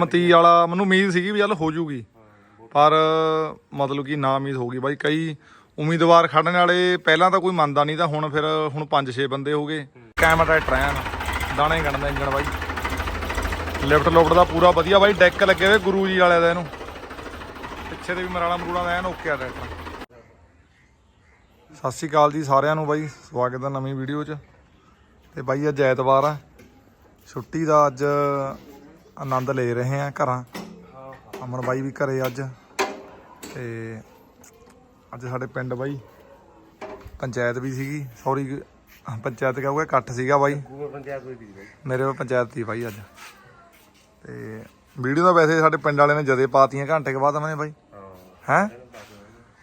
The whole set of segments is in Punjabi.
ਮਤੀ ਵਾਲਾ, ਮੈਨੂੰ ਉਮੀਦ ਸੀਗੀ ਵੀ ਚੱਲ ਹੋ ਜੂਗੀ। ਪਰ ਮਤਲਬ ਕਿ ਨਾ ਉਮੀਦ ਹੋ ਗਈ ਬਾਈ। ਕਈ ਉਮੀਦਵਾਰ ਖੜਨ ਵਾਲੇ ਪਹਿਲਾਂ ਤਾਂ ਕੋਈ ਮੰਨਦਾ ਨਹੀਂ, ਤਾਂ ਹੁਣ ਫਿਰ ਹੁਣ 5-6 ਬੰਦੇ ਹੋ ਗਏ। ਕੈਮਰਾ ਟਰੈਕਟਰ ਦਾਣੇ ਗਣਦਾ ਇੰਜਣ ਬਾਈ। ਲਿਫਟ ਲੋਫਟ ਦਾ ਪੂਰਾ ਵਧੀਆ ਬਾਈ। ਡੈਕ ਲੱਗੇ ਹੋਏ ਗੁਰੂ ਜੀ ਵਾਲਿਆਂ ਦਾ ਇਹਨੂੰ। ਪਿੱਛੇ ਦੇ ਵੀ ਮਰਾਲਾ ਮਰੂਲਾ ਦਾ ਐਨ ਓਕੇ ਆ ਟਰੈਕਟਰ। ਸਤਿ ਸ਼੍ਰੀ ਅਕਾਲ ਜੀ ਸਾਰਿਆਂ ਨੂੰ ਬਾਈ। ਸਵਾਗਤ ਹੈ ਨਵੀਂ ਵੀਡੀਓ 'ਚ। ਤੇ ਬਾਈ ਅੱਜ ਐਤਵਾਰ ਆ। ਛੁੱਟੀ ਦਾ ਅੱਜ ਆਨੰਦ ਲੈ ਰਹੇ ਆ ਘਰਾਂ। ਅਮਨ ਬਾਈ ਵੀ ਘਰੇ ਅੱਜ। ਤੇ ਅੱਜ ਸਾਡੇ ਪਿੰਡ ਬਾਈ ਪੰਚਾਇਤ ਵੀ ਸੀਗੀ। ਸੌਰੀ ਪੰਚਾਇਤ ਕਹੂਗਾ ਇਕੱਠ ਸੀਗਾ ਬਾਈ। ਮੇਰੇ ਕੋਲ ਪੰਚਾਇਤ ਸੀ ਬਾਈ ਅੱਜ। ਤੇ ਵੀਡੀਓ ਤਾਂ ਵੈਸੇ ਸਾਡੇ ਪਿੰਡ ਵਾਲਿਆਂ ਨੇ ਜਦੇ ਪਾਤੀਆਂ ਘੰਟੇ ਕੁ ਬਾਅਦ ਮੈਨੇ ਬਾਈ। ਹਾਂ। ਹੈ?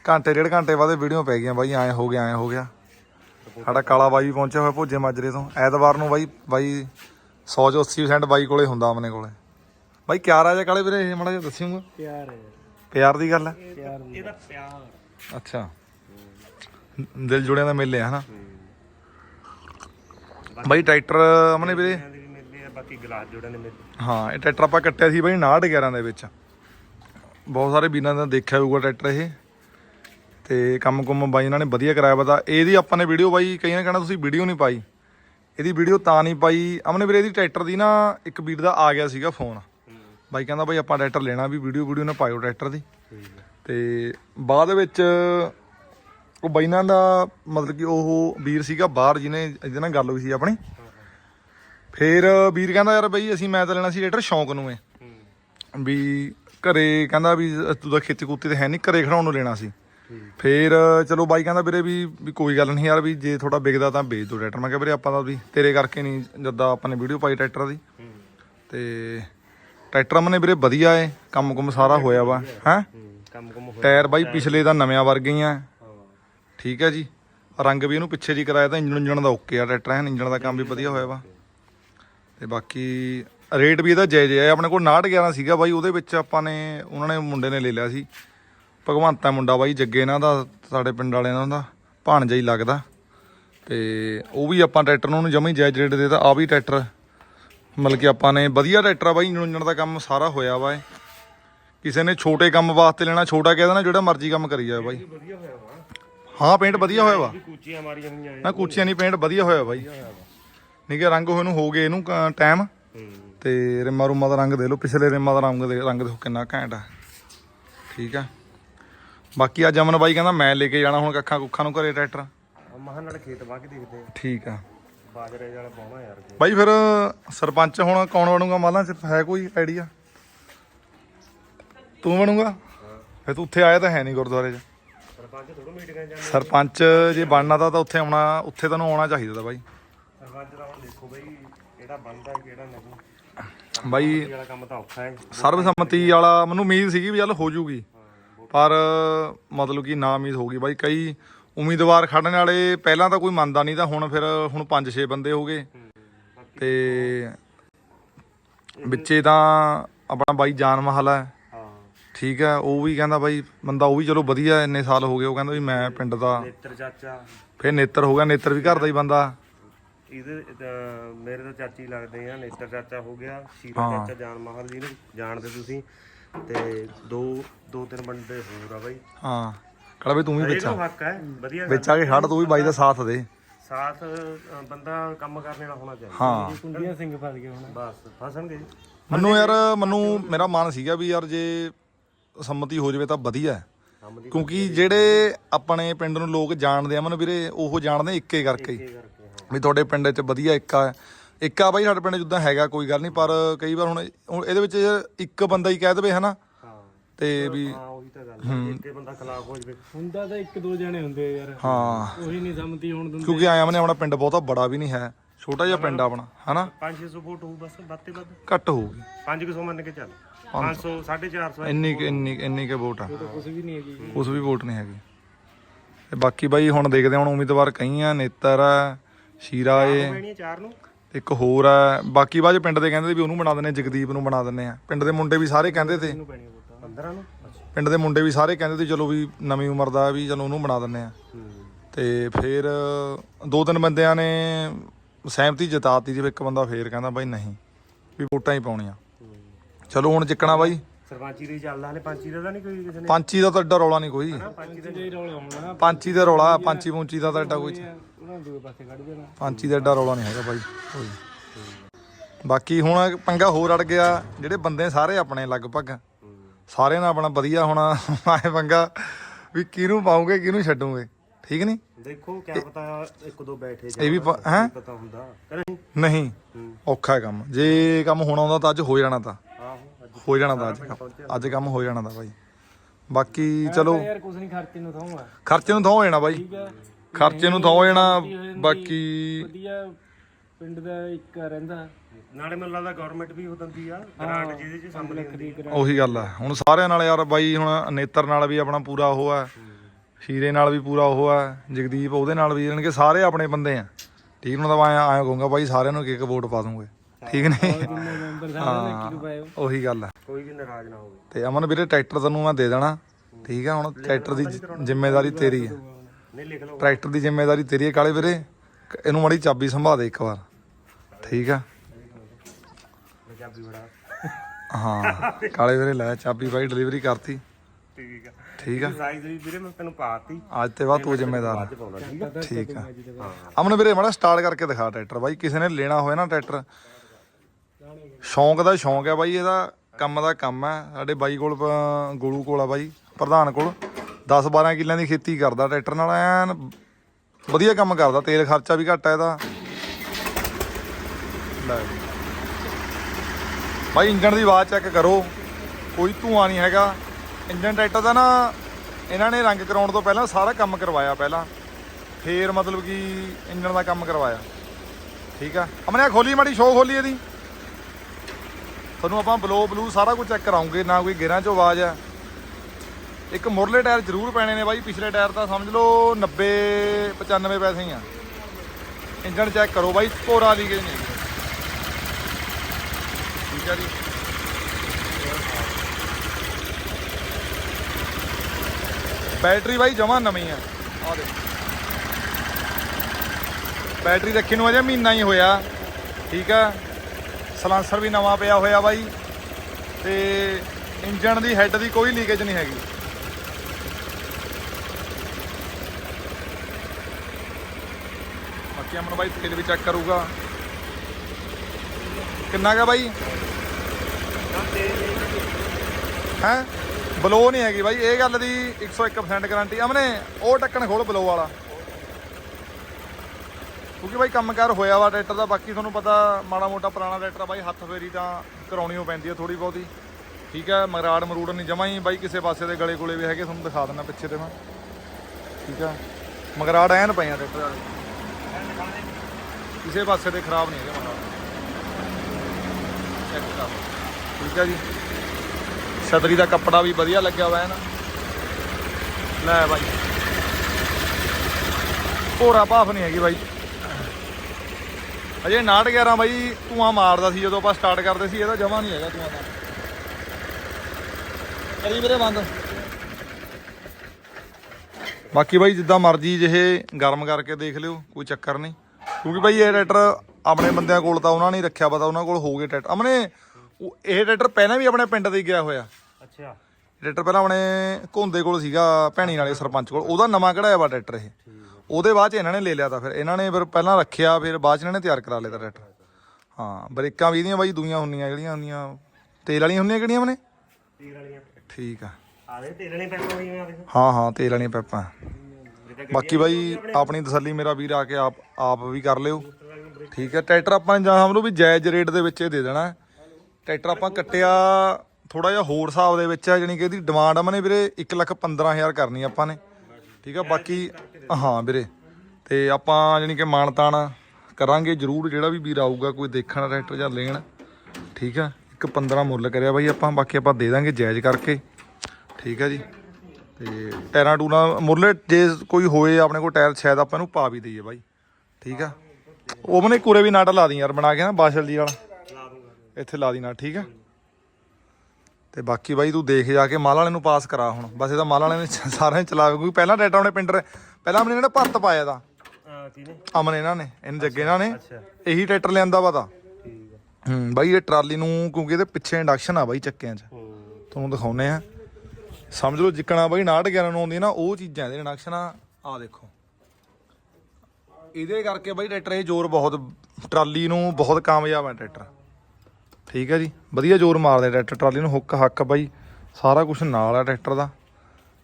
ਘੰਟੇ ਡੇਢ ਘੰਟੇ ਬਾਅਦ ਵੀਡੀਓ ਪੈ ਗਈਆਂ ਬਾਈ ਐਂ ਹੋ ਗਿਆ ਐਂ ਹੋ ਗਿਆ। ਸਾਡਾ ਕਾਲਾ ਬਾਈ ਵੀ ਪਹੁੰਚਿਆ ਹੋਇਆ ਭੋਜੇ ਮਾਜਰੇ ਤੋਂ। ਐਤਵਾਰ ਨੂੰ ਬਾਈ ਬਾਈ 100 ਚੋਂ 80% ਬਾਈ ਕੋਲੇ ਹੁੰਦਾ ਆਪਣੇ ਕੋਲੇ। ਬਾਈ ਕਿਆ ਰਾਜਾ ਕਾਲੇ ਵੀਰੇ? ਇਹ ਮਾੜਾ ਜਿਹਾ ਦੱਸਿਓਗਾ। ਪਿਆਰ ਹੈ। ਪਿਆਰ ਦੀ ਗੱਲ ਹੈ? ਪਿਆਰ ਇਹਦਾ ਪਿਆਰ। ਅੱਛਾ। ਦਿਲ ਜੁੜਿਆਂ ਦਾ ਮੇਲੇ ਆ ਹਨਾ? ਬਾਈ ਟਰੈਕਟਰ ਅਮਨੇ ਵੀਰੇ? ਇਹਨਾਂ ਦੀ ਵੀ ਹੈ ਬਾਕੀ ਗਲਾਸ ਜੋੜਾਂ ਨੇ ਮਿਲਦੀ ਹਾਂ। ਇਹ ਟਰੈਕਟਰ ਆਪਾਂ ਕੱਟਿਆ ਸੀ ਬਾਈ 69 11 ਦੇ ਵਿੱਚ। ਬਹੁਤ ਸਾਰੇ ਵੀਰਾਂ ਦਾ ਦੇਖਿਆ ਹੋਊਗਾ ਟਰੈਕਟਰ ਇਹ। ਤੇ ਕੰਮ ਕੁੰਮ ਬਾਈ ਇਹਨਾਂ ਨੇ ਵਧੀਆ ਕਰਾਇਆ ਪਤਾ। ਇਹਦੀ ਆਪਾਂ ਨੇ ਵੀਡੀਓ ਬਾਈ ਕਈਆਂ ਨੇ ਕਹਿਣਾ ਤੁਸੀਂ ਵੀਡੀਓ ਨਹੀਂ ਪਾਈ। ਇਹਦੀ ਵੀਡੀਓ ਤਾਂ ਨਹੀਂ ਪਾਈ। ਅਮਨੇ ਵੀਰੇ ਇਹਦੀ ਟਰੈਕਟਰ ਦੀ ਨਾ ਇੱਕ ਵੀਰ ਦਾ ਆ ਗਿਆ ਸੀਗਾ ਫੋਨ। ਬਾਈ ਕਹਿੰਦਾ ਬਾਈ ਆਪਾਂ ਟਰੈਕਟਰ ਲੈਣਾ ਵੀ ਵੀਡੀਓ ਵੀਡੀਓ ਨਾ ਪਾਇਓ ਟਰੈਕਟਰ ਦੀ। ਤੇ ਬਾਅਦ ਵਿੱਚ ਉਹ ਬਾਈਨਾਂ ਦਾ ਮਤਲਬ ਕਿ ਉਹ ਵੀਰ ਸੀਗਾ ਬਾਹਰ ਜਿਹਨੇ ਇਹਦੇ ਨਾਲ ਗੱਲ ਹੋਈ ਸੀ ਆਪਣੀ। ਫੇਰ ਵੀਰ ਕਹਿੰਦਾ ਯਾਰ ਬਈ ਅਸੀਂ ਮੈਂ ਤਾਂ ਲੈਣਾ ਸੀ ਰੇਟਰ ਸ਼ੌਂਕ ਨੂੰ ਏ ਵੀ ਘਰੇ ਕਹਿੰਦਾ ਵੀ ਤੂੰ ਤਾਂ ਖੇਤੀ ਕੁੱਤੀ ਤੇ ਹੈ ਨਹੀਂ ਘਰੇ ਖੜਾਉਣ ਨੂੰ ਲੈਣਾ ਸੀ। ਫੇਰ ਚਲੋ ਬਾਈ ਕਹਿੰਦਾ ਵੀਰੇ ਵੀ ਕੋਈ ਗੱਲ ਨਹੀਂ ਯਾਰ ਵੀ ਜੇ ਥੋੜਾ ਵਿਕਦਾ ਤਾਂ ਵੇਚ ਦੋ ਟਰੈਕਟਰ ਮੈਂ ਕਿਹਾ ਵੀਰੇ ਆਪਾਂ ਤਾਂ ਵੀ ਤੇਰੇ ਕਰਕੇ ਨਹੀਂ ਜਦਾਂ ਆਪਾਂ ਨੇ ਵੀਡੀਓ ਪਾਈ ਟਰੈਕਟਰ ਦੀ। ਤੇ ਟਰੈਕਟਰ ਮਨੇ ਵੀਰੇ ਵਧੀਆ ਏ ਕੰਮ ਕੁਮ ਸਾਰਾ ਹੋਇਆ ਵਾ ਹੈ? ਕੰਮ ਕੁਮ ਹੋਇਆ ਟਾਇਰ ਬਾਈ ਪਿਛਲੇ ਦਾ ਨਵਿਆਂ ਵਰਗੇ ਹੀ ਆ। ਹਾਂ। ਠੀਕ ਹੈ ਜੀ। ਰੰਗ ਵੀ ਇਹਨੂੰ ਪਿੱਛੇ ਜੀ ਕਰਾਇਆ ਤਾਂ ਇੰਜਣ ਇੰਜਣ ਦਾ ਓਕੇ ਆ ਟਰੈਕਟਰ ਹੈ ਇੰਜਣ ਦਾ ਕੰਮ ਵੀ ਵਧੀਆ ਹੋਇਆ ਵਾ। ਤੇ ਬਾਕੀ ਰੇਟ ਵੀ ਇਹਦਾ ਜਾਇਜ਼ ਹੈ ਆਪਣੇ ਕੋਲ 69 11 ਸੀਗਾ ਬਾਈ ਉਹਦੇ ਵਿੱਚ ਆਪਾਂ ਨੇ ਉਹਨਾਂ ਨੇ ਮੁੰਡੇ ਨੇ ਲੈ ਲਿਆ ਸੀ। ਭਗਵੰਤਾ ਮੁੰਡਾ ਬਾਈ ਜੱਗੇ ਇਹਨਾਂ ਦਾ ਸਾਡੇ ਪਿੰਡ ਵਾਲਿਆਂ ਦਾ ਭਾਣਜਾ ਹੀ ਲੱਗਦਾ। ਤੇ ਉਹ ਵੀ ਆਪਾਂ ਟਰੈਕਟਰ ਨੂੰ ਜਮੀ ਜਾਇਜ਼ ਰੇਟ ਦੇਤਾ ਆ ਵੀ ਟਰੈਕਟਰ ਮਤਲਬ ਕਿ ਆਪਾਂ ਨੇ ਵਧੀਆ ਟਰੈਕਟਰ ਆ ਬਾਈ ਇੰਜਣ ਦਾ ਕੰਮ ਸਾਰਾ ਹੋਇਆ ਵਾ ਇਹ। ਕਿਸੇ ਨੇ ਛੋਟੇ ਕੰਮ ਵਾਸਤੇ ਲੈਣਾ ਛੋਟਾ ਕਹਿ ਦੇਣਾ ਜਿਹੜਾ ਮਰਜ਼ੀ ਕੰਮ ਕਰੀ ਜਾਵੇ ਬਾਈ। ਵਧੀਆ ਹੋਇਆ ਵਾ ਹਾਂ ਪੇਂਟ ਵਧੀਆ ਹੋਇਆ ਵਾ। ਕੂਚੀਆਂ ਮਾਰੀਆਂ ਹੋਈਆਂ ਨੇ ਨਾ ਕੁੱਚੀਆਂ ਨਹੀਂ ਪੇਂਟ ਵਧੀਆ ਹੋਇਆ ਬਾਈ। ਨਹੀਂ ਕਿ ਰੰਗ ਹੋਏ ਨੂੰ ਹੋ ਗਏ ਇਹਨੂੰ ਟਾਈਮ ਤੇ ਰਿਮਾ ਰੁਮਾ ਦਾ ਰੰਗ ਦੇ ਲਓ ਪਿਛਲੇ ਰਿਮਾ ਦਾ ਰੰਗ ਦੇ ਰੰਗ ਦੇਖੋ ਕਿੰਨਾ ਘੈਂਟ ਆ। ਠੀਕ ਆ। ਬਾਕੀ ਅੱਜ ਅਮਨ ਬਾਈ ਕਹਿੰਦਾ ਮੈਂ ਲੈ ਕੇ ਜਾਣਾ ਹੁਣ ਕੱਖਾਂ ਕੁੱਖਾਂ ਨੂੰ ਘਰੇ ਟਰੈਕਟਰ। ਮਹਾਂ ਨਾਲ ਖੇਤ ਵਾਹ ਕੇ ਦੇਖਦੇ ਆ। ਠੀਕ ਆ। ਬਾਜਰੇ ਵਾਲਾ ਪਾਉਣਾ ਯਾਰ ਕੇ ਬਾਈ ਫਿਰ ਸਰਪੰਚ ਹੁਣ ਕੌਣ ਬਣੂਗਾ? ਮਾਲਾ ਚ ਹੈ ਕੋਈ ਆਈਡੀਆ ਤੂੰ ਬਣੂਗਾ? ਫਿਰ ਤੂੰ ਉੱਥੇ ਆਇਆ ਤਾਂ ਹੈ ਨਹੀਂ ਗੁਰਦੁਆਰੇ 'ਚ। ਸਰਪੰਚ ਥੋੜਾ ਮੀਟਿੰਗਾਂ ਜਾਂਦੇ ਸਰਪੰਚ ਜੇ ਬਣਨਾ ਤਾਂ ਤਾਂ ਉੱਥੇ ਆਉਣਾ ਉੱਥੇ ਤੈਨੂੰ ਆਉਣਾ ਚਾਹੀਦਾ ਤਾਂ ਬਾਈ। ਸਰਪੰਚ ਦਾ ਹੁਣ ਦੇਖੋ ਬਈ ਕਿਹੜਾ ਬਣਦਾ ਕਿਹੜਾ ਨਹੀਂ। ਬਾਈ ਇਹ ਵਾਲਾ ਕੰਮ ਤਾਂ ਔਖਾ ਹੈ। ਸਰਬਸੰਮਤੀ ਵਾਲਾ ਮੈਨੂੰ ਉਮੀਦ ਸੀਗੀ ਵੀ ਚੱਲ ਹੋ ਜੂਗੀ। ਪਰ ਮਤਲਬ ਕਿ ਨਾ ਉਮੀਦ ਹੋ ਗਈ। ਬਾਈ ਕਈ ਉਮੀਦਵਾਰ ਖੜਨ ਵਾਲੇ ਪਹਿਲਾਂ ਤਾਂ ਕੋਈ ਮੰਨਦਾ ਨਹੀਂ ਤਾਂ ਹੁਣ ਫਿਰ ਹੁਣ 5-6 ਬੰਦੇ ਹੋ ਗਏ। ਤੇ ਵਿੱਚੇ ਤਾਂ ਆਪਣਾ ਬਾਈ ਜਾਨ ਮਹਲ ਹੈ। ਠੀਕ ਹੈ ਉਹ ਵੀ ਕਹਿੰਦਾ ਬਾਈ ਬੰਦਾ ਉਹ ਵੀ ਚਲੋ ਵਧੀਆ ਇੰਨੇ ਸਾਲ ਹੋ ਗਏ ਉਹ ਕਹਿੰਦਾ ਵੀ ਮੈਂ ਪਿੰਡ ਦਾ ਨੇਤਰ ਚਾਚਾ। ਫਿਰ ਨੇਤਰ ਹੋ ਗਿਆ ਨੇਤਰ ਵੀ ਘਰ ਦਾ ਹੀ ਬੰਦਾ। ਇਹਦੇ ਅਹ, ਮੇਰੇ ਤਾਂ ਚਾਚੀ ਲੱਗਦੇ ਆ ਨੇਤਰ ਚਾਚਾ ਹੋ ਗਿਆ ਸ਼ੀਰਾ ਚਾਚਾ ਜਾਨ ਮਾਹਰ ਜੀ ਨੂੰ ਜਾਣਦੇ ਤੁਸੀਂ। ਤੇ ਦੋ ਦੋ ਤਿੰਨ ਬੰਦੇ ਹੋਰ ਆ ਬਾਈ। ਹਾਂ। ਕਹੜਾ ਵੀ ਤੂੰ ਵੀ ਵਿੱਚ ਇਹਦਾ ਆ ਹੱਕ ਹੈ ਵਧੀਆ ਗੱਲ। ਵਿੱਚ ਆ ਕੇ ਖੜ ਤੂੰ ਵੀ ਬਾਈ ਦਾ ਸਾਥ ਦੇ। ਸਾਥ ਬੰਦਾ ਕੰਮ ਕਰਨੇ ਵਾਲਾ ਹੋਣਾ ਚਾਹੀਦਾ। ਹਾਂ। ਕੁੰਡੀਆਂ ਸਿੰਘ ਫਸ ਗਏ ਹੁਣ। ਬਸ ਫਸਣਗੇ ਮੈਨੂੰ ਯਾਰ ਮੈਨੂੰ ਮੇਰਾ ਮਨ ਸੀਗਾ ਵੀ ਯਾਰ ਜੇ ਸੰਮਤੀ ਹੋ ਜਾਵੇ ਤਾਂ ਵਧੀਆ ਹੈ। ਕੰਮ ਦੀ ਕਿਉਂਕਿ ਜਿਹੜੇ ਆਪਣੇ ਪਿੰਡ ਨੂੰ ਲੋਕ ਜਾਣਦੇ ਆ ਮਨ ਵੀਰੇ ਉਹ ਜਾਣਦੇ ਇੱਕੇ ਕਰਕੇ। ਹੀ ਇਹ ਕਰਕੇ ਹਾਂ। ਵੀ ਤੁਹਾਡੇ ਪਿੰਡ 'ਚ ਵਧੀਆ ਇੱਕਾ ਹੈ। ਇੱਕਾ ਬਾਈ ਸਾਡੇ ਪਿੰਡ ਜਿੱਦਾਂ ਹੈਗਾ ਕੋਈ ਗੱਲ ਨਹੀਂ ਪਰ ਕਈ ਵਾਰ ਹੁਣ ਹੁਣ ਇਹਦੇ ਵਿੱਚ ਇੱਕ ਬੰਦਾ ਹੀ ਕਹਿ ਦੇਵੇ ਹਨਾ? ਹਾਂ। ਤੇ ਵੀ ਹਾਂ ਗੱਲ ਹੈ ਇੱਕੇ ਬੰਦਾ ਖਿਲਾਫ ਹੋ ਜਵੇ। ਹੁੰਦਾ ਤਾਂ ਇੱਕ ਦੋ ਜਣੇ ਹੁੰਦੇ ਆ ਯਾਰ। ਹਾਂ। ਉਹੀ ਨਹੀਂ ਸਮਝਦੀ ਹੁਣ ਦਿੰਦੇ। ਕਿਉਂਕਿ ਆਇਆ ਮਨੇ ਆਪਣਾ ਪਿੰਡ ਬਹੁਤਾ ਬੜਾ ਵੀ ਨਹੀਂ ਹੈ। ਛੋਟਾ ਜਿਹਾ ਪਿੰਡ ਆਪਣਾ ਹਨਾ? 5-600 ਵੋਟ ਹੋਊ ਬਸ ਵੱਧ ਤੇ ਵੱਧ। ਘੱਟ ਹੋਊਗੀ। 500 ਮੰਨ ਕੇ ਚੱਲ। 500 450 ਇੰਨੀ ਕੁ- ਇੰਨੀ ਇੰਨੀ ਕੇ ਵੋਟ ਆ। ਕੁਝ ਵੀ ਨਹੀਂ ਹੈਗੀ। ਉਸ ਵੀ ਵੋਟ ਨਹੀਂ ਹੈਗੀ। ਤੇ ਬਾਕੀ ਬਾਈ ਹੁਣ ਦੇਖਦੇ ਹਾਂ ਹੁਣ ਉਮੀਦਵਾਰ ਕਈ ਆ ਨੇਤਰ ਆ ਸ਼ੀਰਾ ਏ। ਪੈਣੀ ਚਾਰ ਨੂੰ। ਇੱਕ ਹੋਰ ਆ। ਬਾਕੀ ਬਾਅਦ 'ਚ ਪਿੰਡ ਦੇ ਕਹਿੰਦੇ ਵੀ ਉਹਨੂੰ ਬਣਾ ਦਿੰਦੇ ਜਗਦੀਪ ਨੂੰ ਬਣਾ ਦਿੰਦੇ ਆ। ਪਿੰਡ ਦੇ ਮੁੰਡੇ ਵੀ ਸਾਰੇ ਕਹਿੰਦੇ ਤੇ। ਪੈਣੀ ਵੋਟਾਂ 15 ਨੂੰ। ਪਿੰਡ ਦੇ ਮੁੰਡੇ ਵੀ ਸਾਰੇ ਕਹਿੰਦੇ ਤੇ ਚਲੋ ਵੀ ਨਵੀਂ ਉਮਰ ਦਾ ਵੀ ਚਲੋ ਉਹਨੂੰ ਬਣਾ ਦਿੰਦੇ ਆ ਤੇ ਫਿਰ ਦੋ ਤਿੰਨ ਬੰਦਿਆਂ ਨੇ ਸਹਿਮਤੀ ਜਤਾਤੀ ਜੀ ਵੀ ਇੱਕ ਬੰਦਾ ਫੇਰ ਕਹਿੰਦਾ ਬਾਈ ਨਹੀਂ ਵੀ ਵੋਟਾਂ ਹੀ ਪਾਉਣੀਆਂ। ਚਲੋ ਹੁਣ ਜਿੱਕਣਾ ਬਾਈ। ਸਰਪੰਚੀ ਦੇ ਹੀ ਚੱਲਦਾ ਹਲੇ ਪੰਚੀ ਦਾ ਤਾਂ ਨਹੀਂ ਕੋਈ ਕਿਸੇ ਨੇ ਪੰਚੀ ਦਾ ਤਾਂ ਐਡਾ ਰੌਲਾ ਨਹੀਂ ਕੋਈ। ਪੰਚੀ ਦੇ ਰੌਲਾ ਹੋਣਾ ਪੰਚੀ ਦਾ ਰੌਲਾ ਪੰਚੀ ਪੁੰਚੀ ਦਾ ਤਾਂ ਐਡਾ ਕੋਈ ਉਹਨਾਂ ਦੂਏ ਪਾਸੇ ਕੱਢ ਦੇਣਾ ਪੰਚੀ ਦਾ ਐਡਾ ਰੌਲਾ ਨਹੀਂ ਹੈਗਾ ਬਾਈ ਬਾਕੀ ਹੁਣ ਪੰਗਾ ਹੋਰ ਅੜ ਗਿਆ ਜਿਹੜੇ ਬੰਦੇ ਸਾਰੇ ਆਪਣੇ ਲਗਭਗ। ਸਾਰਿਆਂ ਨਾਲ ਆਪਣਾ ਵਧੀਆ ਹੋਣਾ ਆਏ ਪੰਗਾ। ਵੀ ਕਿਹਨੂੰ ਪਾਉਂਗੇ ਕਿਹਨੂੰ ਛੱਡੂਗੇ? ਠੀਕ ਨਹੀਂ? ਦੇਖੋ ਕਿਆ ਪਤਾ ਇੱਕ ਦੋ ਬੈਠੇ ਇਹ ਵੀ ਪ- ਹੈਂ? ਪਤਾ ਹੁੰਦਾ। ਨਹੀਂ। ਨਹੀਂ ਔਖਾ ਹੈ ਕੰਮ। ਜੇ ਕੰਮ ਹੋਣਾ ਹੁੰਦਾ ਤਾਂ ਅੱਜ ਹੋ ਜਾਣਾ ਤਾਂ। ਆਹੋ ਅੱਜ ਹੋ ਜਾਣਾ ਤਾਂ ਅੱਜ ਕੰਮ। ਅੱਜ ਕੰਮ ਹੋ ਜਾਣਾ ਤਾਂ ਬਾਈ। ਬਾਕੀ ਚਲੋ। ਯਾਰ ਕੁਝ ਨਹੀਂ ਖਰਚੇ ਨੂੰ ਥਾਂ ਆ। ਖਰਚੇ ਨੂੰ ਤਾਂ ਹੋ ਜਾਣਾ ਬਾਈ। ਖਰਚੇ ਨੂੰ ਤਾਂ ਹੋ ਜਾਣਾ। ਬਾਕੀ ਵਧੀਆ ਪਿੰਡ ਦਾ ਇੱਕ ਰਹਿੰਦਾ। ਨਾਲੇ ਮੈਨੂੰ ਲੱਗਦਾ ਗਵਰਨਮੈਂਟ ਵੀ ਹੋ ਦਿੰਦੀ ਆ ਗ੍ਰਾਂਟ ਜਿਹਦੇ ਚ ਸਾਹਮਣੇ ਹੁੰਦੀ ਖਰੀਦ ਉਹੀ ਗੱਲ ਹੈ ਹੁਣ ਸਾਰਿਆਂ ਨਾਲ ਯਾਰ ਬਾਈ ਹੁਣ ਨੇਤਰ ਨਾਲ ਵੀ ਆਪਣਾ ਪੂਰਾ ਉਹ ਹੈ ਸ਼ੀਰੇ ਨਾਲ ਵੀ ਪੂਰਾ ਉਹ ਹੈ ਜਗਦੀਪ ਉਹਦੇ ਨਾਲ ਵੀ ਜਾਣੀ ਕਿ ਸਾਰੇ ਆਪਣੇ ਬੰਦੇ ਆ। ਠੀਕ ਨੂੰ ਤਾਂ ਮੈਂ ਆਇਆ ਕਹੂੰਗਾ ਬਾਈ ਸਾਰਿਆਂ ਨੂੰ ਇੱਕ ਇੱਕ ਵੋਟ ਪਾ ਦੂੰਗੇ। ਠੀਕ ਨੇ? ਮੈਂਬਰ ਉਹੀ ਗੱਲ ਹੈ ਕੋਈ ਵੀ ਨਾਰਾਜ਼ ਨਾ ਹੋਵੇ। ਤੇ ਅਮਨ ਵੀਰੇ ਟਰੈਕਟਰ ਤੈਨੂੰ ਮੈਂ ਦੇ ਦੇਣਾ। ਠੀਕ ਹੈ ਹੁਣ ਟਰੈਕਟਰ ਦੀ ਜ- ਜ਼ਿੰਮੇਵਾਰੀ ਤੇਰੀ ਹੈ ਨਹੀਂ ਲਿਖ ਲਓ। ਟਰੈਕਟਰ ਦੀ ਜ਼ਿੰਮੇਵਾਰੀ ਤੇਰੀ ਹੈ ਕਾਲੇ ਵੀਰੇ ਕ- ਇਹਨੂੰ ਮੜੀ ਚਾਬੀ ਸੰਭਾ ਦੇ ਇੱਕ ਵਾਰ। ਠੀਕ ਆ। ਬੜਾ ਹਾਂ ਕਾਲੇ ਵੀਰੇ ਲੈ ਚਾਬੀ ਬਾਈ ਡਿਲੀਵਰੀ ਕਰਤੀ। ਠੀਕ ਆ। ਠੀਕ ਆ। ਸਾਈਜ਼ ਵੀ ਵੀਰੇ ਮੈਂ ਤੈਨੂੰ ਪਾਤੀ। ਅੱਜ ਤੇ ਬਾਅਦ ਤੂੰ ਜ਼ਿੰਮੇਦਾਰ ਪਾਉਣਾ ਠੀਕ ਆ? ਠੀਕ ਆ। ਅਮਨ ਵੀਰੇ ਮਾੜਾ ਸਟਾਰਟ ਕਰਕੇ ਦਿਖਾ ਟਰੈਕਟਰ ਬਾਈ। ਕਿਸੇ ਨੇ ਲੈਣਾ ਹੋਇਆ ਨਾ ਟਰੈਕਟਰ ਸ਼ੌਂਕ ਦਾ ਸ਼ੌਂਕ ਹੈ ਬਾਈ ਇਹਦਾ ਕੰਮ ਦਾ ਕੰਮ ਹੈ ਸਾਡੇ ਬਾਈ ਕੋਲ ਪ- ਗੋਲੂ ਕੋਲ ਆ ਬਾਈ ਪ੍ਰਧਾਨ ਕੋਲ। 10 12 ਕਿੱਲਿਆਂ ਦੀ ਖੇਤੀ ਕਰਦਾ ਟਰੈਕਟਰ ਨਾਲ ਐਨ ਵਧੀਆ ਕੰਮ ਕਰਦਾ। ਤੇਲ ਖਰਚਾ ਵੀ ਘੱਟ ਹੈ ਇਹਦਾ। ਲੈ। ਜੀ। ਬਾਈ ਇੰਜਣ ਦੀ ਆਵਾਜ਼ ਚੈੱਕ ਕਰੋ। ਕੋਈ ਧੂਆਂ ਨਹੀਂ ਹੈਗਾ। ਇੰਜਨ ਟਰੈਕਟਰ ਦਾ ਨਾ ਇਹਨਾਂ ਨੇ ਰੰਗ ਕਰਾਉਣ ਤੋਂ ਪਹਿਲਾਂ ਸਾਰਾ ਕੰਮ ਕਰਵਾਇਆ ਪਹਿਲਾਂ। ਫੇਰ ਮਤਲਬ ਕਿ ਇੰਜਨ ਦਾ ਕੰਮ ਕਰਵਾਇਆ। ਠੀਕ ਆ। ਅਮਨੇ ਖੋਲੀ, ਮਾੜੀ ਸ਼ੋ ਖੋਲੀ ਇਹਦੀ। ਤੁਹਾਨੂੰ ਆਪਾਂ ਬਲੋ ਬਲੂ ਸਾਰਾ ਕੁਝ ਚੈੱਕ ਕਰਾਉਂਗੇ, ਨਾ ਕੋਈ ਗੇਰਾਂ 'ਚੋਂ ਆਵਾਜ਼ ਆ। ਇੱਕ ਮੁਰਲੇ ਟਾਇਰ ਜ਼ਰੂਰ ਪੈਣੇ ਨੇ ਬਾਈ, ਪਿਛਲੇ ਟਾਇਰ ਤਾਂ ਸਮਝ ਲਓ 90 95 ਪੈਸੇ ਹੀ ਆ। ਇੰਜਨ ਚੈੱਕ ਕਰੋ ਬਾਈ ਕੋਰਾ ਲੀਕੇਜ ਨਹੀਂ ਠੀਕ ਜੀ ਬੈਟਰੀ ਬਾਈ ਜਮਾ ਨਵੀਂ ਆ। ਆ ਦੇ ਬੈਟਰੀ ਰੱਖੀ ਨੂੰ ਅਜੇ ਮਹੀਨਾ ਹੀ ਹੋਇਆ। ਠੀਕ ਆ। ਸਲਾਂਸਰ ਵੀ ਨਵਾਂ ਪਿਆ ਹੋਇਆ ਬਾਈ। ਤੇ ਇੰਜਣ ਦੀ ਹੈੱਡ ਦੀ ਕੋਈ ਲੀਕੇਜ ਨਹੀਂ ਹੈਗੀ। ਬਾਕੀ ਅਮਨ ਬਾਈ ਤੇਲ ਵੀ ਚੈੱਕ ਕਰੂਗਾ। ਕਿੰਨਾ ਗਾ ਬਾਈ? ਹੈ? ਬਲੋ ਨਹੀਂ ਹੈਗੀ ਬਾਈ, ਇਹ ਗੱਲ ਦੀ 101% ਗਾਰੰਟੀ ਅਮਨੇ, ਉਹ ਟੱਕਣ ਖੋਲ ਬਲੋ ਵਾਲਾ। ਕਿਉਂਕਿ ਬਾਈ ਕੰਮਕਾਰ ਹੋਇਆ ਵਾ ਟਰੈਕਟਰ ਦਾ, ਬਾਕੀ ਤੁਹਾਨੂੰ ਪਤਾ ਮਾੜਾ ਮੋਟਾ ਪੁਰਾਣਾ ਟਰੈਕਟਰ ਬਾਈ, ਹੱਥ ਫੇਰੀ ਤਾਂ ਕਰਾਉਣੀ ਓ ਪੈਂਦੀ ਹੈ ਥੋੜੀ ਬਹੁਤੀ। ਠੀਕ ਹੈ ਮਗਰਾੜ ਮਰੂੜ ਨਹੀਂ ਜਮਾ ਹੀ ਬਾਈ ਕਿਸੇ ਪਾਸੇ ਦੇ ਗਲੇ ਗੁਲੇ ਵੀ ਹੈਗੇ, ਤੁਹਾਨੂੰ ਦਿਖਾ ਦਿੰਦਾ ਪਿੱਛੇ ਤੇ ਮੈਂ। ਠੀਕ ਹੈ ਮਗਰਾੜ ਐਨ ਪਏ ਆ ਟਰੈਕਟਰ ਵਾਲੇ। ਕਿਸੇ ਪਾਸੇ ਦੇ ਖਰਾਬ ਨਹੀਂ ਹੈਗੇ ਮਗਰਾੜ। ਚੈੱਕ ਕਰ ਠੀਕ ਆ ਜੀ। ਛਤਰੀ ਦਾ ਕੱਪੜਾ ਵੀ ਵਧੀਆ ਲੱਗਿਆ ਹੋਇਆ ਹੈ ਨਾ ਲੈ ਬਾਈ। ਭੋਰਾ ਭਾਫ ਨਹੀਂ ਹੈਗੀ ਬਾਈ। ਅਜੇ 911 ਬਾਈ, ਧੂਆਂ ਮਾਰਦਾ ਸੀ ਜਦੋਂ ਆਪਾਂ ਸਟਾਰਟ ਕਰਦੇ ਸੀ, ਇਹਦਾ ਜਮਾ ਨਹੀਂ ਹੈਗਾ ਧੂਆਂ ਦਾ ਕਰੀ ਵੀਰੇ ਬੰਦ। ਬਾਕੀ ਬਾਈ, ਜਿੱਦਾਂ ਮਰਜ਼ੀ ਜਿਹੇ ਗਰਮ ਕਰਕੇ ਦੇਖ ਲਿਓ, ਕੋਈ ਚੱਕਰ ਨਹੀਂ। ਕਿਉਂਕਿ ਬਾਈ, ਇਹ ਟਰੈਕਟਰ ਆਪਣੇ ਬੰਦਿਆਂ ਕੋਲ ਤਾਂ ਉਹਨਾਂ ਨੇ ਰੱਖਿਆ, ਪਤਾ ਉਹਨਾਂ ਕੋਲ ਹੋਊਗੇ ਟਰੈਕਟਰ ਆਪਣੇ ਉਹ- ਇਹ ਟਰੈਕਟਰ ਪਹਿਲਾਂ ਵੀ ਆਪਣੇ ਪਿੰਡ ਦੇ ਹੀ ਗਿਆ ਹੋਇਆ। ਅੱਛਾ। ਟਰੈਕਟਰ ਪਹਿਲਾਂ ਆਪਣੇ ਘੁੰਦੇ ਕੋਲ ਸੀਗਾ ਭੈਣੀ ਵਾਲੇ ਸਰਪੰਚ ਕੋਲ। ਉਹਦਾ ਨਵਾਂ ਕਢਾਇਆ ਵਾ ਟਰੈਕਟਰ ਇਹ। ਉਹਦੇ ਬਾਅਦ ਚ ਇਹਨਾਂ ਨੇ ਲੈ ਲਿਆ ਤਾਂ ਫਿਰ। ਇਹਨਾਂ ਨੇ ਫਿਰ ਪਹਿਲਾਂ ਰੱਖਿਆ ਫਿਰ ਬਾਅਦ ਚ ਇਹਨਾਂ ਨੇ ਤਿਆਰ ਕਰਾ ਲਿਆ ਟਰੈਕਟਰ। ਹਾਂ ਬ੍ਰੇਕਾਂ ਵੀ ਇਹਦੀਆਂ ਬਾਈ ਦੂਈਆਂ ਹੁੰਦੀਆਂ ਜਿਹੜੀਆਂ ਹੁੰਦੀਆਂ ਤੇਲ ਵਾਲੀਆਂ ਹੁੰਦੀਆਂ ਕਿਹੜੀਆਂ ਮਨੇ ਤੀਰ ਵਾਲੀਆਂ। ਠੀਕ ਆ। ਆ ਦੇ ਤੇਲ ਵਾਲੀਆਂ ਪੈਪਾਂ ਹੋਈਆਂ ਹਾਂ ਹਾਂ ਤੇਲ ਵਾਲੀਆਂ ਪੈਪਾਂ। ਬਾਕੀ ਬਾਈ ਆਪਣੀ। ਤਸੱਲੀ ਮੇਰਾ ਵੀਰ ਆ ਕੇ ਆਪ ਆਪ ਵੀ ਕਰ ਲਿਓ। ਠੀਕ ਹੈ ਟਰੈਕਟਰ ਆਪਾਂ ਜਾਂ ਹਮ ਨੂੰ ਵੀ ਜਾਇਜ਼ ਰੇਟ ਦੇ ਵਿੱਚ ਇਹ ਦੇ ਦੇਣਾ। ਟਰੈਕਟਰ ਆਪਾਂ ਕੱਟਿਆ ਥੋੜਾ ਜਿਹਾ ਹੋਰ ਹਿਸਾਬ ਦੇ ਵਿੱਚ ਹੈ, ਜਾਣੀ ਕਿ ਇਹਦੀ ਡਿਮਾਂਡ ਅਮਨੇ ਵੀਰੇ 1 ਲੱਖ 15000 ਕਰਨੀ ਆਪਾਂ ਨੇ। ਠੀਕ ਆ, ਬਾਕੀ ਹਾਂ ਵੀਰੇ, ਤੇ ਆਪਾਂ ਜਾਣੀ ਕਿ ਮਾਨਤਾਨ ਕਰਾਂਗੇ ਜਰੂਰ, ਜਿਹੜਾ ਵੀ ਵੀਰ ਆਊਗਾ, ਕੋਈ ਦੇਖਣ ਟਰੈਕਟਰ ਜਾਂ ਲੈਣ। ਠੀਕ ਆ, ਇੱਕ 15 ਮੁੱਲ ਕਰਿਆ ਬਾਈ ਆਪਾਂ, ਬਾਕੀ ਆਪਾਂ ਦੇ ਦਾਂਗੇ ਜਾਇਜ਼ ਕਰਕੇ। ਠੀਕ ਆ ਜੀ, ਤੇ ਟਾਇਰਾਂ ਟੂਰਾਂ ਮੁਰਲੇ ਜੇ ਕੋਈ ਹੋਏ, ਆਪਣੇ ਕੋਲ ਟਾਇਰ ਸ਼ਾਇਦ ਆਪਾਂ ਇਹਨੂੰ ਪਾ ਵੀ ਦਈਏ ਬਾਈ। ਠੀਕ ਆ, ਉਹ ਮਨੇ ਕੁਰੇ ਵੀ ਨਾਟ ਲਾ ਦੀ ਯਾਰ, ਬਣਾ ਕੇ ਨਾ ਬਾਸ਼ਲ ਜੀ ਵਾਲਾ ਇੱਥੇ ਲਾ ਦੀ ਨਾਟ ਠੀਕ ਆ? ਤੇ ਬਾਕੀ ਬਾਈ ਤੂੰ ਦੇਖ ਜਾ ਕੇ ਮਾਲ ਵਾਲੇ ਨੂੰ ਪਾਸ ਕਰਾ ਹੁਣ। ਬਸ ਇਹਦਾ ਮਾਲ ਵਾਲੇ ਨੇ ਸਾਰਿਆਂ ਨੇ ਚਲਾ ਕਿਉਂਕਿ ਪਹਿਲਾਂ ਟਰੈਕਟਰ ਉਹਨੇ ਪਿੰਡਰ ਪਹਿਲਾਂ ਆਪਣੇ ਇਹਨਾਂ ਨੇ ਭਰਤ ਪਾਇਆ ਦਾ। ਅਮਨ ਇਹਨਾਂ ਨੇ ਇਹਨ ਜੱਗੇ ਇਹਨਾਂ ਨੇ। ਅੱਛਾ। ਇਹੀ ਟਰੈਕਟਰ ਲਿਆਂਦਾ ਵਾ ਤਾਂ। ਹੂੰ ਬਾਈ ਇਹ ਟਰਾਲੀ ਨੂੰ ਕਿਉਂਕਿ ਇਹਦੇ ਪਿੱਛੇ ਇੰਡਕਸ਼ਨ ਆ ਬਾਈ ਚੱਕਿਆਂ 'ਚ। ਤੁਹਾਨੂੰ ਦਿਖਾਉਨੇ ਆ ਸਮਝ ਲਓ ਜਿੱਕਣਾ ਬਾਈ 911 ਨੂੰ ਆਉਂਦੀ ਨਾ ਉਹ ਚੀਜ਼ਾਂ ਇਹਦੇ ਇੰਡਕਸ਼ਨ ਆ। ਆ ਦੇਖੋ। ਇਹਦੇ ਕਰਕੇ ਬਾਈ ਟਰੈਕਟਰ ਇਹ ਜ਼ੋਰ ਬਹੁਤ ਟਰਾਲੀ ਨੂੰ ਬਹੁਤ ਕਾਮਯਾਬ ਹੈ ਟਰੈਕਟਰ। ਠੀਕ ਹੈ ਜੀ। ਵਧੀਆ ਜ਼ੋਰ ਮਾਰਦੇ ਟਰੈਕਟਰ, ਟਰਾਲੀ ਨੂੰ ਹੁੱਕ ਹੱਕ ਬਾਈ। ਸਾਰਾ ਕੁਝ ਨਾਲ ਆ ਟਰੈਕਟਰ ਦਾ।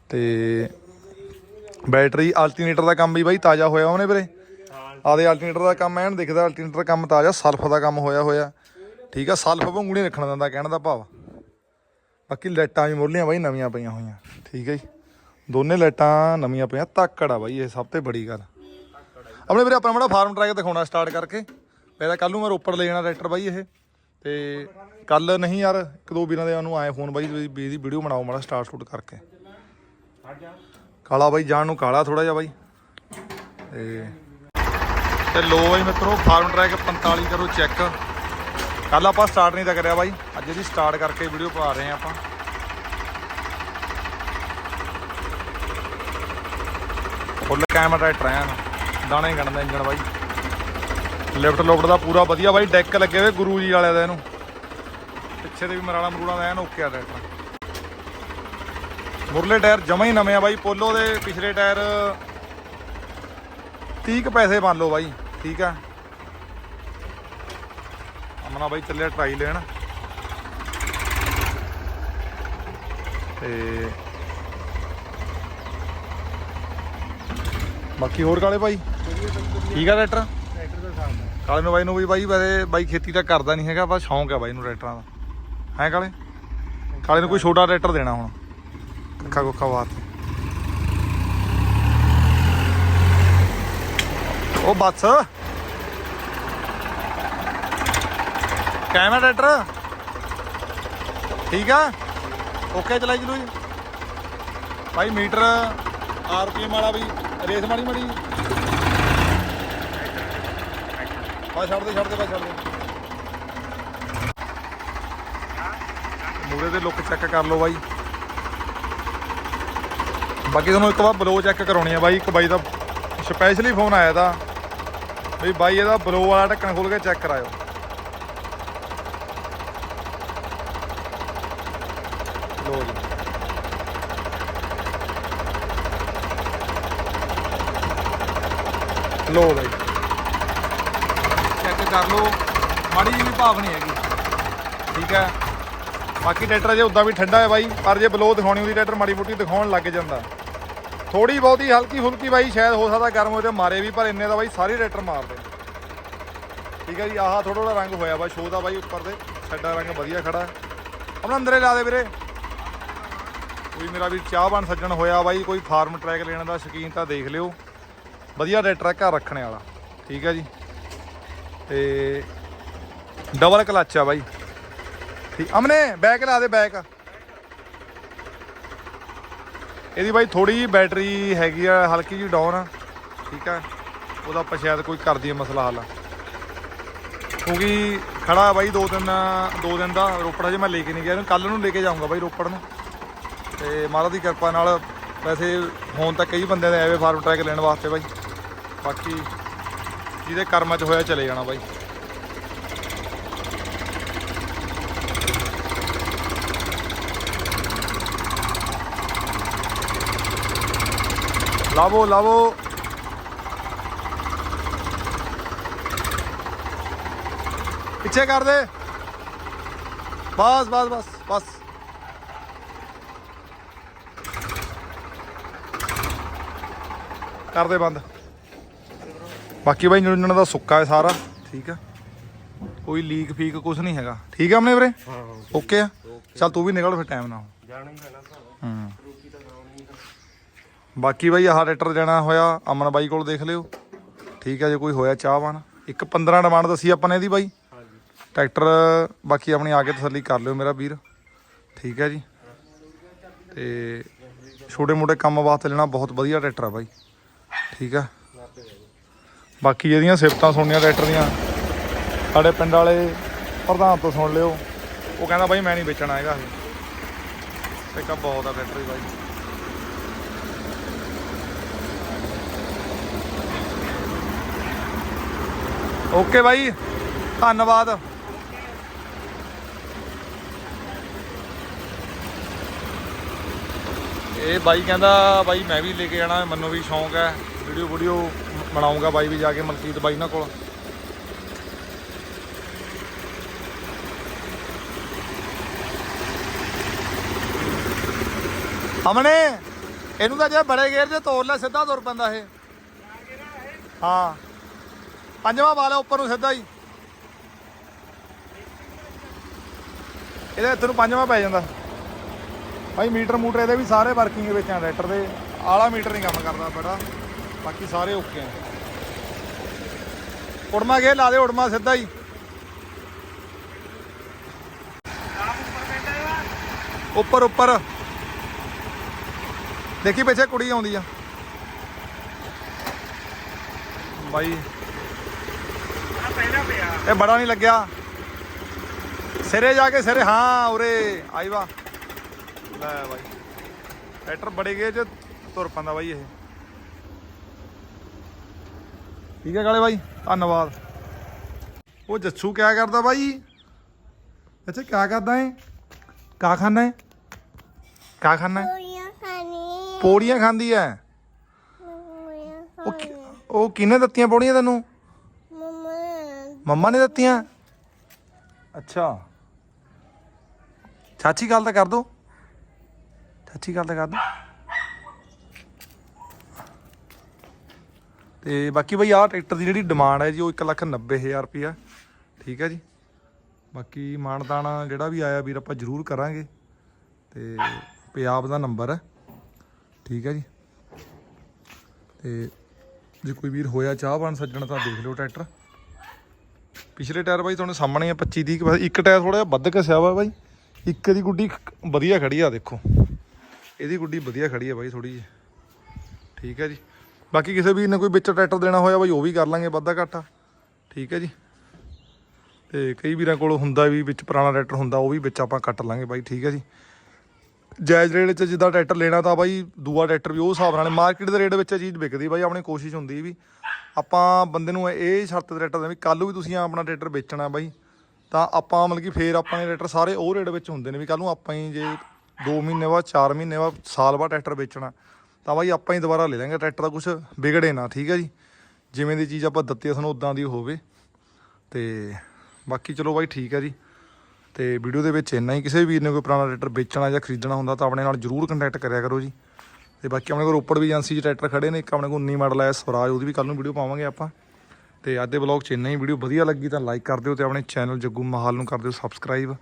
ਤੇ ਬੈਟਰੀ ਅਲਟਰਨੇਟਰ ਦਾ ਕੰਮ ਵੀ ਬਾਈ ਤਾਜ਼ਾ ਹੋਇਆ ਉਹਨੇ ਵੀਰੇ। ਆਦੇ ਅਲਟਰਨੇਟਰ ਦਾ ਕੰਮ ਐਨ ਦਿਖਦਾ ਅਲਟਰਨੇਟਰ ਦਾ ਕੰਮ ਤਾਜ਼ਾ, ਸਲਫ ਦਾ ਕੰਮ ਹੋਇਆ ਹੋਇਆ। ਠੀਕ ਆ, ਸਲਫ ਭੰਗੂ ਨਹੀਂ ਰੱਖਣਾ ਦਿੰਦਾ ਕਹਿਣ ਦਾ ਭਾਵ। ਬਾਕੀ ਲਾਈਟਾਂ ਵੀ ਮੁਰਲੀਆਂ ਬਾਈ, ਨਵੀਆਂ ਪਈਆਂ ਹੋਈਆਂ। ਠੀਕ ਹੈ ਜੀ। ਦੋਨੇ ਲਾਈਟਾਂ ਨਵੀਆਂ ਪਈਆਂ, ਤਾਕੜ ਆ ਬਾਈ ਇਹ ਸਭ ਤੋਂ ਬੜੀ ਗੱਲ। ਆਪਣੇ ਵੀਰੇ ਆਪਣਾ ਮਾੜਾ ਫਾਰਮ ਟਰੈਕ ਦਿਖਾਉਣਾ ਸਟਾਰਟ ਕਰਕੇ। ਪਹਿਲਾਂ ਕੱਲ ਨੂੰ ਮੈਂ ਰੋਪੜ ਲੈ ਜਾਣਾ ਟਰੈਕਟਰ ਬਾਈ ਇਹ। ਤੇ ਕੱਲ ਨਹੀਂ ਯਾਰ, ਇੱਕ ਦੋ ਵੀਰਾਂ ਦੇ ਉਹਨੂੰ ਆਏ ਫੋਨ ਬਾਈ ਤੁਸੀਂ ਵੀ ਇਹਦੀ ਵੀਡੀਓ ਬਣਾਓ, ਮਾੜਾ ਸਟਾਰਟ ਸ਼ੂਟ ਕਰਕੇ। ਕਾਲਾ ਬਾਈ ਜਾਣ ਨੂੰ ਕਾਲਾ ਥੋੜਾ ਜਿਹਾ ਬਾਈ। ਤੇ ਤੇ ਲੋ ਬਾਈ ਮਿੱਤਰੋ ਫਾਰਮ ਟਰੈਕ 45 ਕਰੋ ਚੈੱਕ ਕੱਲ ਆਪਾਂ ਸਟਾਰਟ ਨਹੀਂ ਤਾਂ ਕਰਿਆ ਬਾਈ। ਅੱਜ ਇਹਦੀ ਸਟਾਰਟ ਕਰਕੇ ਵੀਡੀਓ ਪਾ ਰਹੇ ਆ ਆਪਾਂ। ਫੁੱਲ ਕੈਮਰਾ ਟਰੈਕਟਰ ਐਨ ਦਾਣੇ ਗਣਦਾ ਇੰਜਣ ਬਾਈ। ਲਿਫਟ ਲੋਫਟ ਦਾ ਪੂਰਾ ਵਧੀਆ ਬਾਈ, ਡੈਕ ਲੱਗੇ ਹੋਏ ਗੁਰੂ ਜੀ ਵਾਲਿਆਂ ਦਾ ਇਹਨੂੰ। ਪਿੱਛੇ ਦੇ ਵੀ ਮਰਾਲਾ ਮਰੂੜਾ ਦਾ ਐਨ ਓਕੇ ਆ ਟਰੈਕਟਰ। ਮੁਰਲੇ ਟਾਇਰ ਜਮਾ ਹੀ ਨਵੇਂ ਆ ਬਾਈ, ਪੋਲੋ ਦੇ ਪਿਛਲੇ ਟਾਇਰ 30 ਪੈਸੇ ਮੰਨ ਲਓ ਬਾਈ, ਠੀਕ ਆ। ਅਮਨਾ ਬਾਈ ਚੱਲਿਆ ਟਰਾਈ ਲੈਣ। ਤੇ ਬਾਕੀ ਹੋਰ ਕਾਲੇ ਭਾਈ ਠੀਕ ਆ ਟਰੈਕਟਰ ਟਰੈਕਟਰ ਦਾ ਸਾਫ਼ ਹੈ ਕਾਲੇ ਨੂੰ ਬਾਈ ਨੂੰ ਵੀ ਬਾਈ, ਵੈਸੇ ਬਾਈ ਖੇਤੀ ਤਾਂ ਕਰਦਾ ਨਹੀਂ ਹੈਗਾ, ਬਸ ਸ਼ੌਂਕ ਹੈ ਬਾਈ ਨੂੰ ਟਰੈਕਟਰਾਂ ਦਾ। ਹੈ ਕਾਲੇ? ਕਾਲੇ ਨੂੰ ਕੋਈ ਛੋਟਾ ਟਰੈਕਟਰ ਦੇਣਾ ਹੁਣ। ਕੱਖਾ ਕੁੱਖਾ ਵਾਸਤੇ ਉਹ ਬੱਸ। ਕਿਵੇਂ ਟਰੈਕਟਰ? ਠੀਕ ਆ? ਓਕੇ, ਚਲਾਈ ਚਲੋ ਜੀ ਭਾਈ ਮੀਟਰ, ਆਰਪੀਐਮ ਵਾਲਾ ਵੀ, ਰੇਸ ਮਾੜੀ ਮਾੜੀ। ਬਾ ਛੱਡ ਦੇ ਛੱਡ ਦੇ ਬਾ ਛੱਡ ਦੇ। ਮੂਰੇ ਦੇ ਲੁੱਕ ਚੈੱਕ ਕਰ ਲਓ ਬਾਈ। ਬਾਕੀ ਤੁਹਾਨੂੰ ਇੱਕ ਵਾਰ ਬਲੋ ਚੈੱਕ ਕਰਾਉਣੀ ਆ ਬਾਈ, ਇੱਕ ਬਾਈ ਦਾ ਸਪੈਸ਼ਲੀ ਫੋਨ ਆਇਆ ਤਾਂ। ਵੀ ਬਾਈ ਇਹਦਾ ਬਲੋ ਵਾਲਾ ਢੱਕਣ ਖੋਲ ਕੇ ਚੈੱਕ ਕਰਾਇਓ। ਲੋ ਜੀ। ਲੋ ਬਾਈ। ਕਰ ਲਓ। ਮਾੜੀ ਜਿਹੀ ਵੀ ਭਾਵ ਨਹੀਂ ਹੈਗੀ। ਠੀਕ ਹੈ। ਬਾਕੀ ਟਰੈਕਟਰ ਜੇ ਉਦਾਂ ਵੀ ਠੰਡਾ ਹੈ ਬਾਈ, ਪਰ ਜੇ ਬਲੋ ਦਿਖਾਉਣੀ ਹੁੰਦੀ, ਟਰੈਕਟਰ ਮਾੜੀ ਮੋਟੀ ਦਿਖਾਉਣ ਲੱਗ ਜਾਂਦਾ। ਥੋੜੀ ਬਹੁਤੀ ਹਲਕੀ ਫੁਲਕੀ ਬਾਈ, ਸ਼ਾਇਦ ਹੋ ਸਕਦਾ ਗਰਮ ਹੋਏ ਤੇ ਮਾਰੇ ਵੀ, ਪਰ ਇੰਨੇ ਦਾ ਬਾਈ ਸਾਰੇ ਟਰੈਕਟਰ ਮਾਰਦੇ ਠੀਕ ਹੈ ਜੀ, ਆਹ ਥੋੜਾ ਥੋੜਾ ਰੰਗ ਹੋਇਆ ਵਾ ਸ਼ੋਅ ਦਾ ਬਾਈ ਉੱਪਰ ਦੇ ਛੱਡਾ ਰੰਗ ਵਧੀਆ ਖੜਾ ਹੈ। ਆਪਣਾ ਅੰਦਰੇ ਲਾ ਦੇ ਵੀਰੇ। ਕੋਈ ਮੇਰਾ ਵੀ ਚਾਹ ਬਣ ਸੱਜਣ ਹੋਇਆ ਬਾਈ, ਕੋਈ ਫਾਰਮ ਟਰੈਕ ਲੈਣ ਦਾ ਸ਼ੌਕੀਨ ਤਾਂ ਦੇਖ ਲਿਓ। ਵਧੀਆ ਟਰੈਕਟਰ ਹੈ, ਘਰ ਰੱਖਣੇ ਵਾਲਾ। ਠੀਕ ਹੈ ਜੀ। ਤੇ ਡਬਲ ਕਲਚ ਆ ਬਾਈ। ਠੀਕ, ਅਮਨੇ ਬੈਕ ਲਾ ਦੇ ਬੈਕ ਇਹਦੀ ਬਾਈ ਥੋੜੀ ਜਿਹੀ ਬੈਟਰੀ ਹੈਗੀ ਆ, ਹਲਕੀ ਜਿਹੀ ਡਾਊਨ ਠੀਕ ਆ, ਉਹਦਾ ਆਪਾਂ ਸ਼ਾਇਦ ਕੋਈ ਕਰ ਦਈਏ ਮਸਲਾ ਹੱਲ। ਕਿਉਂਕਿ ਖੜਾ ਬਾਈ ਦੋ ਦਿਨ ਦੋ ਦਿਨ ਦਾ ਰੋਪੜ ਜੇ ਮੈਂ ਲੈ ਕੇ ਨਹੀਂ ਗਿਆ, ਇਹਨੂੰ ਕੱਲ ਨੂੰ ਲੈ ਕੇ ਜਾਊਂਗਾ ਬਾਈ ਰੋਪੜ ਨੂੰ। ਤੇ ਮਹਾਰਾਜ ਦੀ ਕਿਰਪਾ ਨਾਲ ਵੈਸੇ ਹੁਣ ਤਾਂ ਕਈ ਬੰਦੇ ਦੇ ਆਏ ਫਾਰਮ ਟਰੈਕ ਲੈਣ ਵਾਸਤੇ ਬਾਈ। ਬਾਕੀ ਜਿਹਦੇ ਕਰਮਾਂ 'ਚ ਹੋਇਆ ਚਲੇ ਜਾਣਾ ਬਾਈ। ਲਾਵੋ ਲਾਵੋ। ਪਿੱਛੇ ਕਰ ਦੇ। ਬਸ ਬਸ ਬਸ ਬਸ। ਕਰ ਦੇ ਬੰਦ। ਬਾਕੀ ਬਾਈ ਇੰਜਣ ਦਾ ਸੁੱਕਾ ਹੈ ਸਾਰਾ ਠੀਕ ਆ। ਕੋਈ ਲੀਕ ਫੀਕ ਕੁਝ ਨਹੀਂ ਹੈਗਾ। ਠੀਕ ਆ ਆਪਣੇ ਵੀਰੇ? ਹਾਂ ਓਕੇ ਆ? ਚੱਲ ਤੂੰ ਵੀ ਨਿਕਲ ਫਿਰ ਟਾਈਮ ਨਾਲ। ਜਾਣਾ ਹੀ ਪੈਣਾ ਭਰਾ। ਹੂੰ। ਬਾਕੀ ਬਾਈ ਆਹ ਟਰੈਕਟਰ ਜਾਣਾ ਹੋਇਆ ਅਮਨ ਬਾਈ ਕੋਲ ਦੇਖ ਲਿਓ। ਠੀਕ ਆ ਜੇ ਕੋਈ ਹੋਇਆ ਚਾਹਵਾਨ। ਇੱਕ 15 ਡਿਮਾਂਡ ਦੱਸੀ ਆਪਾਂ ਨੇ ਇਹਦੀ ਬਾਈ। ਹਾਂਜੀ। ਟਰੈਕਟਰ ਬਾਕੀ ਆਪਣੀ ਆ ਕੇ ਤਸੱਲੀ ਕਰ ਲਿਓ ਮੇਰਾ ਵੀਰ। ਠੀਕ ਹੈ ਜੀ। ਤੇ ਛੋਟੇ ਮੋਟੇ ਕੰਮ ਵਾਸਤੇ ਲੈਣਾ ਬਹੁਤ ਵਧੀਆ ਟਰੈਕਟਰ ਆ ਬਾਈ। ਠੀਕ ਆ। ਬਾਕੀ ਇਹਦੀਆਂ ਸਿਫਤਾਂ ਸੁਣਨੀਆਂ ਟਰੈਕਟਰ ਦੀਆਂ। ਸਾਡੇ ਪਿੰਡ ਵਾਲੇ ਪ੍ਰਧਾਨ ਤੋਂ ਸੁਣ ਲਿਓ। ਉਹ ਕਹਿੰਦਾ ਬਾਈ ਮੈਂ ਨਹੀਂ ਵੇਚਣਾ ਹੈਗਾ ਇਹ। ਪਿਕਅਪ ਬਹੁਤ ਆ ਟਰੈਕਟਰ ਬਾਈ। ਓਕੇ ਬਾਈ, ਧੰਨਵਾਦ। ਇਹ ਬਾਈ ਕਹਿੰਦਾ ਬਾਈ ਮੈਂ ਵੀ ਲੈ ਕੇ ਜਾਣਾ, ਮੈਨੂੰ ਵੀ ਸ਼ੌਂਕ ਹੈ। ਵੀਡੀਓ ਵੀਡੀਓ ਬਣਾਉਂਗਾ ਬਾਈ ਵੀ ਜਾ ਕੇ ਮਲਕੀਤ ਬਾਈ ਨਾਲ ਕੋਲ। ਅਮਨੇ, ਇਹਨੂੰ ਤਾਂ ਜੇ ਬੜੇ ਗੇਅਰ 'ਚ ਤੋੜ ਲੈ ਸਿੱਧਾ ਤੁਰ ਪੈਂਦਾ ਇਹ। ਹਾਂ। ਪੰਜਵਾਂ ਵਾਲਾ ਉੱਪਰ ਨੂੰ ਸਿੱਧਾ ਹੀ। ਇਹਦੇ ਇੱਥੇ ਨੂੰ ਪੰਜਵਾਂ ਪੈ ਜਾਂਦਾ। ਭਾਈ ਮੀਟਰ ਮੂਟਰ ਇਹਦੇ ਵੀ ਸਾਰੇ ਵਰਕਿੰਗ ਵਿੱਚ ਆ ਟਰੈਕਟਰ ਦੇ। ਆਲਾ ਮੀਟਰ ਨਹੀਂ ਕੰਮ ਕਰਦਾ ਬੜਾ। ਬਾਕੀ ਸਾਰੇ ਓਕੇ ਆ। ਉੜਮਾ ਗੇ ਲਾ ਦੇ, ਉੜਮਾ ਸਿੱਧਾ ਹੀ। ਉੱਪਰ ਉੱਪਰ। ਦੇਖੀ ਪਿੱਛੇ ਕੁੜੀ ਆਉਂਦੀ ਆ। ਬਾਈ। ਇਹ ਬੜਾ ਨਹੀਂ ਲੱਗਿਆ। ਸਿਰੇ ਜਾ ਕੇ ਸਿਰੇ। ਹਾਂ, ਉਰੇ। ਆਈ ਵਾ। ਲੈ ਬਾਈ। ਟਰੈਕਟਰ ਬੜੇ ਗਏ ਚ ਤੁਰ ਪੈਂਦਾ ਬਾਈ ਇਹ। ਠੀਕ ਹੈ ਕਾਲੇ ਬਾਈ ਧੰਨਵਾਦ। ਉਹ ਜੱਸੂ ਕਿਆ ਕਰਦਾ ਬਾਈ? ਅੱਛਾ ਕਿਆ ਕਰਦਾ ਹੈ ਕਾ ਖਾਣਾ ਹੈ ਕਾ ਖਾਣਾ ਹੈ ਪੂਰੀਆਂ ਖਾਣੀ ਪੌੜੀਆਂ ਖਾਂਦੀ ਉਹ ਕਿ- ਉਹ ਕਿਹਨੇ ਦਿੱਤੀਆਂ ਪੌੜੀਆਂ ਤੈਨੂੰ? ਮਮਾ ਮੰਮਾ ਨੇ ਦਿੱਤੀਆਂ? ਅੱਛਾ। ਚਾਚੀ ਗੱਲ ਤਾਂ ਕਰ ਦੋ। ਚਾਚੀ ਗੱਲ ਤਾਂ ਕਰ ਦੋ। ਤੇ ਬਾਕੀ ਬਈ ਆਹ ਟਰੈਕਟਰ ਦੀ ਜਿਹੜੀ ਡਿਮਾਂਡ ਹੈ ਜੀ, ਉਹ 190000 ਰੁਪਇਆ। ਠੀਕ ਹੈ ਜੀ? ਬਾਕੀ ਮਾਨਦਾਨ ਜਿਹੜਾ ਵੀ ਆਇਆ ਵੀਰ, ਆਪਾਂ ਜ਼ਰੂਰ ਕਰਾਂਗੇ। ਤੇ ਪੰਜਾਬ ਦਾ ਨੰਬਰ ਹੈ। ਠੀਕ ਹੈ ਜੀ? ਤੇ ਜੇ ਕੋਈ ਵੀਰ ਹੋਇਆ ਚਾਹ ਚਾਹਵਾਨ ਸੱਜਣ, ਤਾਂ ਦੇਖ ਲਿਓ ਟਰੈਕਟਰ। ਪਿਛਲੇ ਟਾਇਰ ਬਾਈ ਤੁਹਾਨੂੰ ਸਾਹਮਣੇ ਆ 25 ਦੀ ਇੱਕ ਟਾਇਰ ਥੋੜਾ ਜਿਹਾ ਵੱਧ ਘਸਿਆ ਵਾ ਬਾਈ। ਇੱਕ ਦੀ ਗੁੱਡੀ ਵਧੀਆ ਖੜੀ ਆ, ਦੇਖੋ। ਇਹਦੀ ਗੁੱਡੀ ਵਧੀਆ ਖੜੀ ਆ ਬਾਈ ਥੋੜੀ ਜਿਹੀ। ਠੀਕ ਹੈ ਜੀ? ਬਾਕੀ ਕਿਸੇ ਵੀਰ ਨੇ ਕੋਈ ਵਿੱਚ ਟਰੈਕਟਰ ਦੇਣਾ ਹੋਇਆ ਬਈ ਉਹ ਵੀ ਕਰ ਲਾਂਗੇ ਵਾਧਾ ਘਾਟਾ। ਠੀਕ ਹੈ ਜੀ। ਤੇ ਕਈ ਵੀਰਾਂ ਕੋਲ ਹੁੰਦਾ ਵੀ ਵਿੱਚ ਪੁਰਾਣਾ ਟਰੈਕਟਰ ਹੁੰਦਾ, ਉਹ ਵੀ ਵਿੱਚ ਆਪਾਂ ਕੱਟ ਲਾਂਗੇ ਬਾਈ, ਠੀਕ ਹੈ ਜੀ। ਜਾਇਜ਼ ਰੇਟ 'ਚ ਜਿੱਦਾਂ ਟਰੈਕਟਰ ਲੈਣਾ ਤਾਂ ਬਾਈ ਦੂਆ ਟਰੈਕਟਰ ਵੀ ਉਹ ਹਿਸਾਬ ਨਾਲ ਮਾਰਕੀਟ ਦੇ ਰੇਟ ਵਿੱਚ ਇਹ ਚੀਜ਼ ਵਿਕਦੀ ਬਾਈ, ਆਪਣੀ ਕੋਸ਼ਿਸ਼ ਹੁੰਦੀ ਵੀ ਆਪਾਂ ਬੰਦੇ ਨੂੰ ਇਹ ਸ਼ਰਤ ਤੇ ਟਰੈਕਟਰ ਦੇ ਵੀ ਕੱਲ ਨੂੰ ਵੀ ਤੁਸੀਂ ਆਪਣਾ ਟਰੈਕਟਰ ਵੇਚਣਾ ਬਾਈ, ਤਾਂ ਆਪਾਂ ਮਤਲਬ ਕਿ ਫੇਰ ਆਪਣੇ ਟਰੈਕਟਰ ਸਾਰੇ ਉਹ ਰੇਟ ਵਿੱਚ ਹੁੰਦੇ ਨੇ ਵੀ ਕੱਲ ਨੂੰ ਆਪਾਂ ਹੀ ਜੇ 2 ਮਹੀਨੇ ਬਾਅਦ 4 ਮਹੀਨੇ ਬਾਅਦ ਸਾਲ ਬਾਅਦ ਟਰੈਕਟਰ ਵੇਚਣਾ। ਤਾਂ ਬਾਈ ਆਪਾਂ ਹੀ ਦੁਬਾਰਾ ਲੈ ਲਾਂਗੇ, ਟਰੈਕਟਰ ਦਾ ਕੁਝ ਵਿਗੜੇ ਨਾ, ਠੀਕ ਹੈ ਜੀ? ਜਿਵੇਂ ਦੀ ਚੀਜ਼ ਆਪਾਂ ਦਿੱਤੀ ਸਾਨੂੰ ਉਦਾਂ ਦੀ ਹੋਵੇ। ਤੇ ਬਾਕੀ ਚਲੋ ਬਾਈ ਠੀਕ ਹੈ ਜੀ। ਤੇ ਵੀਡੀਓ ਦੇ ਵਿੱਚ ਇੰਨਾ ਹੀ, ਕਿਸੇ ਵੀਰ ਨੇ ਕੋਈ ਪੁਰਾਣਾ ਟਰੈਕਟਰ ਵੇਚਣਾ ਜਾਂ ਖਰੀਦਣਾ ਹੁੰਦਾ ਤਾਂ ਆਪਣੇ ਨਾਲ ਜਰੂਰ ਕੰਟੈਕਟ ਕਰਿਆ ਕਰੋ ਜੀ। ਤੇ ਬਾਕੀ ਆਪਣੇ ਕੋਲ ਰੋਪੜ ਵੀ ਏਜੰਸੀ 'ਚ ਟਰੈਕਟਰ ਖੜੇ ਨੇ, ਇੱਕ ਆਪਣੇ ਕੋਲ 19 ਮਾਡਲ ਆਇਆ ਸਵਰਾਜ, ਉਹਦੀ ਵੀ ਕੱਲ ਨੂੰ ਵੀਡੀਓ ਪਾਵਾਂਗੇ ਆਪਾਂ। ਤੇ ਅੱਜ ਦੇ ਵਲੌਗ 'ਚ ਇੰਨਾ ਹੀ, ਵੀਡੀਓ ਵਧੀਆ ਲੱਗੀ ਤਾਂ ਲਾਈਕ ਕਰ ਦਿਓ ਤੇ ਆਪਣੇ ਚੈਨਲ ਜੱਗੂ ਮਹਾਲ ਨੂੰ ਕਰ ਦਿਓ ਸਬਸਕ੍ਰਾਈਬ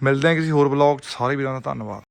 ਮਿਲਦੇ ਹਾਂ ਕਿਸੇ ਹੋਰ ਵਲੌਗ 'ਚ, ਸਾਰੇ ਵੀਰਾਂ ਦਾ ਧੰਨਵਾਦ।